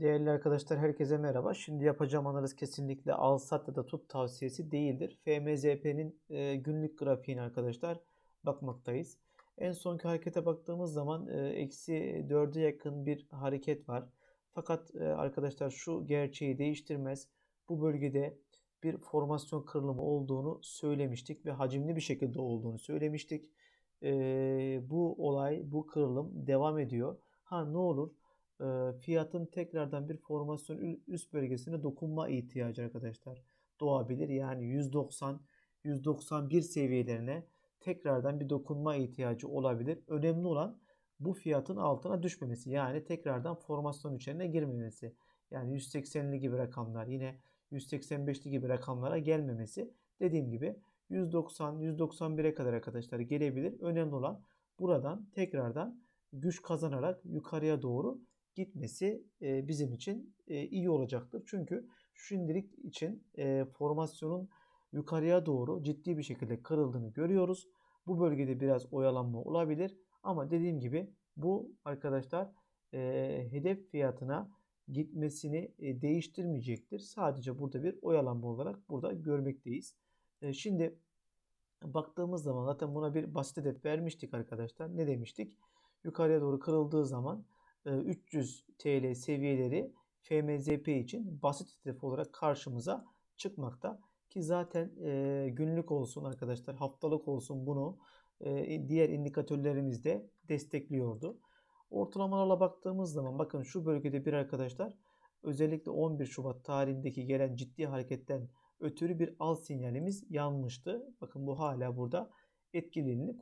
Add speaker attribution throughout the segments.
Speaker 1: Değerli arkadaşlar herkese merhaba. Şimdi yapacağım analiz kesinlikle al sat ya da tut tavsiyesi değildir. FMZP'nin e, günlük grafiğine arkadaşlar bakmaktayız. En sonki harekete baktığımız zaman e, eksi 4'e yakın bir hareket var. Fakat e, arkadaşlar şu gerçeği değiştirmez. Bu bölgede bir formasyon kırılımı olduğunu söylemiştik ve hacimli bir şekilde olduğunu söylemiştik. E, bu olay, bu kırılım devam ediyor. Ha ne olur? E, fiyatın tekrardan bir formasyon üst bölgesine dokunma ihtiyacı arkadaşlar doğabilir. Yani 190 191 seviyelerine tekrardan bir dokunma ihtiyacı olabilir. Önemli olan bu fiyatın altına düşmemesi. Yani tekrardan formasyon içerisine girmemesi. Yani 180'li gibi rakamlar yine 185'li gibi rakamlara gelmemesi. Dediğim gibi 190 191'e kadar arkadaşlar gelebilir. Önemli olan buradan tekrardan güç kazanarak yukarıya doğru gitmesi e, bizim için e, iyi olacaktır. Çünkü şimdilik için e, formasyonun yukarıya doğru ciddi bir şekilde kırıldığını görüyoruz. Bu bölgede biraz oyalanma olabilir ama dediğim gibi bu arkadaşlar e, hedef fiyatına gitmesini e, değiştirmeyecektir. Sadece burada bir oyalanma olarak burada görmekteyiz. E, şimdi baktığımız zaman zaten buna bir basit hedef vermiştik arkadaşlar. Ne demiştik? Yukarıya doğru kırıldığı zaman 300 TL seviyeleri FMZP için basit hedef olarak karşımıza çıkmakta. Ki zaten e, günlük olsun arkadaşlar haftalık olsun bunu e, diğer indikatörlerimiz de destekliyordu. Ortalamalarla baktığımız zaman bakın şu bölgede bir arkadaşlar özellikle 11 Şubat tarihindeki gelen ciddi hareketten ötürü bir al sinyalimiz yanmıştı. Bakın bu hala burada etkililiğini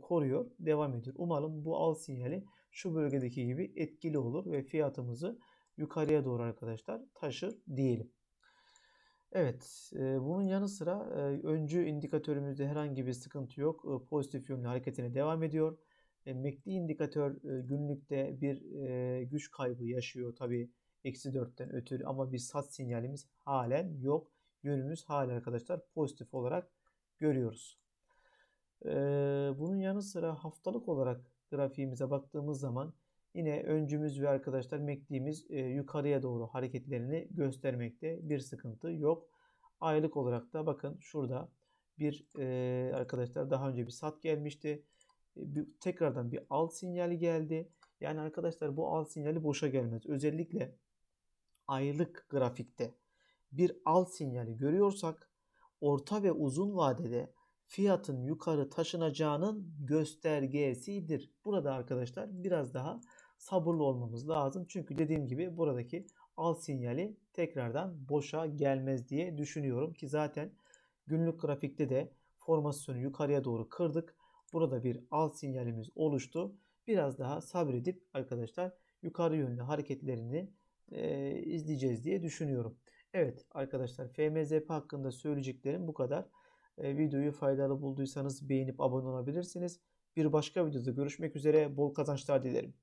Speaker 1: koruyor, devam ediyor. Umarım bu al sinyali şu bölgedeki gibi etkili olur ve fiyatımızı yukarıya doğru arkadaşlar taşır diyelim. Evet, bunun yanı sıra öncü indikatörümüzde herhangi bir sıkıntı yok. Pozitif yönlü hareketine devam ediyor. MACD indikatör günlükte bir güç kaybı yaşıyor tabi eksi 4'ten ötürü ama bir sat sinyalimiz halen yok. Yönümüz hala arkadaşlar pozitif olarak görüyoruz. Bunun yanı sıra haftalık olarak grafiğimize baktığımız zaman yine öncümüz ve arkadaşlar MACD'miz yukarıya doğru hareketlerini göstermekte. Bir sıkıntı yok. Aylık olarak da bakın şurada bir arkadaşlar daha önce bir sat gelmişti. Bir, tekrardan bir al sinyali geldi. Yani arkadaşlar bu al sinyali boşa gelmez. Özellikle aylık grafikte bir al sinyali görüyorsak orta ve uzun vadede fiyatın yukarı taşınacağının göstergesidir. Burada arkadaşlar biraz daha sabırlı olmamız lazım. Çünkü dediğim gibi buradaki al sinyali tekrardan boşa gelmez diye düşünüyorum ki zaten günlük grafikte de formasyonu yukarıya doğru kırdık. Burada bir al sinyalimiz oluştu. Biraz daha sabredip arkadaşlar yukarı yönlü hareketlerini e, izleyeceğiz diye düşünüyorum. Evet arkadaşlar FMZP hakkında söyleyeceklerim bu kadar. E, videoyu faydalı bulduysanız beğenip abone olabilirsiniz. Bir başka videoda görüşmek üzere. Bol kazançlar dilerim.